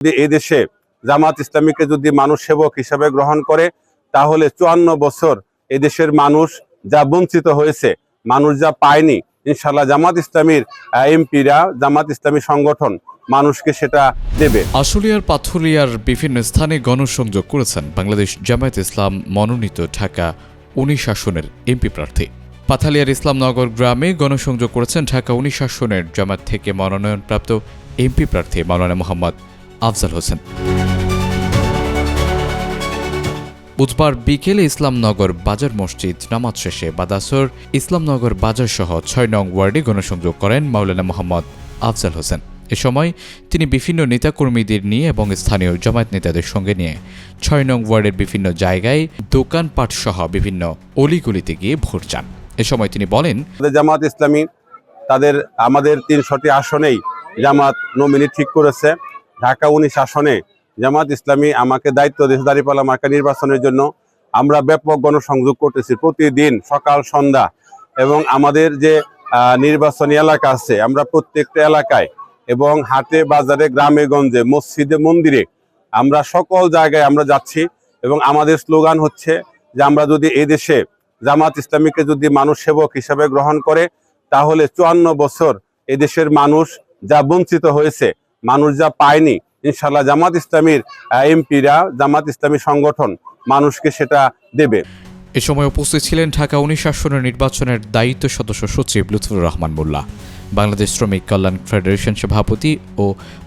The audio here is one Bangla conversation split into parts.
যদি এই দেশে জামাত ইসলামীকে যদি মানুষ সেবক হিসাবে গ্রহণ করে, তাহলে চুয়ান্ন বছর এদেশের মানুষ যা বঞ্চিত হয়েছে, মানুষ যা পায়নি ইনশাল্লাহ জামাত ইসলামীর এমপিরা, জামাত ইসলামী সংগঠন মানুষকে সেটা দেবে। আশুলিয়ার পাথুলিয়ার বিভিন্ন স্থানে গণসংযোগ করেছেন বাংলাদেশ জামায়াত ইসলাম মনোনীত ঢাকা উনিশ আসনের এমপি প্রার্থী। পাথালিয়ার ইসলামনগর গ্রামে গণসংযোগ করেছেন ঢাকা উনিশ আসনের জামায়াত থেকে মনোনয়নপ্রাপ্ত এমপি প্রার্থী মাওলানা মোহাম্মদ আফজাল হোসেন। বুধবার বিকেলে ইসলামনগর বাজার মসজিদ নামাজ শেষে বাদাসর ইসলামনগর বাজার সহ ছয় নং ওয়ার্ডে গণসংযোগ করেন মাওলানা মোহাম্মদ আফজাল হোসেন। এ সময় তিনি বিভিন্ন নেতাকর্মীদের নিয়ে এবং স্থানীয় জামায়াত নেতাদের সঙ্গে নিয়ে ছয় নং ওয়ার্ডের বিভিন্ন জায়গায় দোকানপাট সহ বিভিন্ন অলিগলিতে গিয়ে ভোট চান। এ সময় তিনি বলেন জামাত ইসলামী তাদের, আমাদের তিনশোটি আসনেই জামাত নমিনি ঠিক করেছে। ঢাকা উনি শাসনে জামাত ইসলামী আমাকে দায়িত্ব দিয়েছে, দাঁড়িপাল্লা মার্কা নির্বাচনের জন্য। আমরা ব্যাপক গণসংযোগ করতেছি প্রতিদিন সকাল, সন্ধ্যা এবং আমাদের যে নির্বাচনী এলাকা আছে, আমরা প্রত্যেকটা এলাকায় এবং হাটে, বাজারে, গ্রামে, গঞ্জে, মসজিদে, মন্দিরে আমরা সকল জায়গায় আমরা যাচ্ছি এবং আমাদের স্লোগান হচ্ছে যে আমরা যদি দেশে জামাত ইসলামীকে যদি মানুষ সেবক হিসাবে গ্রহণ করে, তাহলে চুয়ান্ন বছর এদেশের মানুষ যা বঞ্চিত হয়েছে মানুষ যা পায়নি ইনশাল্লাহ জামাত ইসলামীর এমপিরা, জামাত ইসলামী সংগঠন মানুষকে সেটা দেবে। এ সময় উপস্থিত ছিলেন ঢাকা উনিশ আসনের নির্বাচনের দায়িত্ব সদস্য সচিব লুৎফুর রহমান মোল্লা। বাংলাদেশ শ্রমিক কল্যাণ ফেডারেশন সভাপতি ও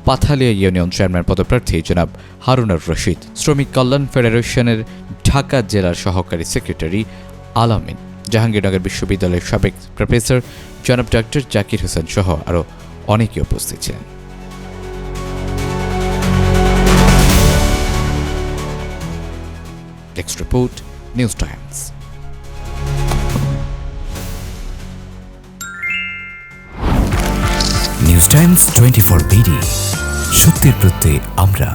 পাথালিয়া ইউনিয়ন চেয়ারম্যান পদপ্রার্থী জনাব হারুনার রশিদ, শ্রমিক কল্যাণ ফেডারেশনের ঢাকা জেলার সহকারী সেক্রেটারি আলামিন, জাহাঙ্গীরনগর বিশ্ববিদ্যালয়ের সাবেক প্রফেসর জনাব ডক্টর জাকির হোসেন সহ আরও অনেকে উপস্থিত ছিলেন। Next report, News Times. News Times twenty four BD সত্যের প্রত্যয়ে আমরা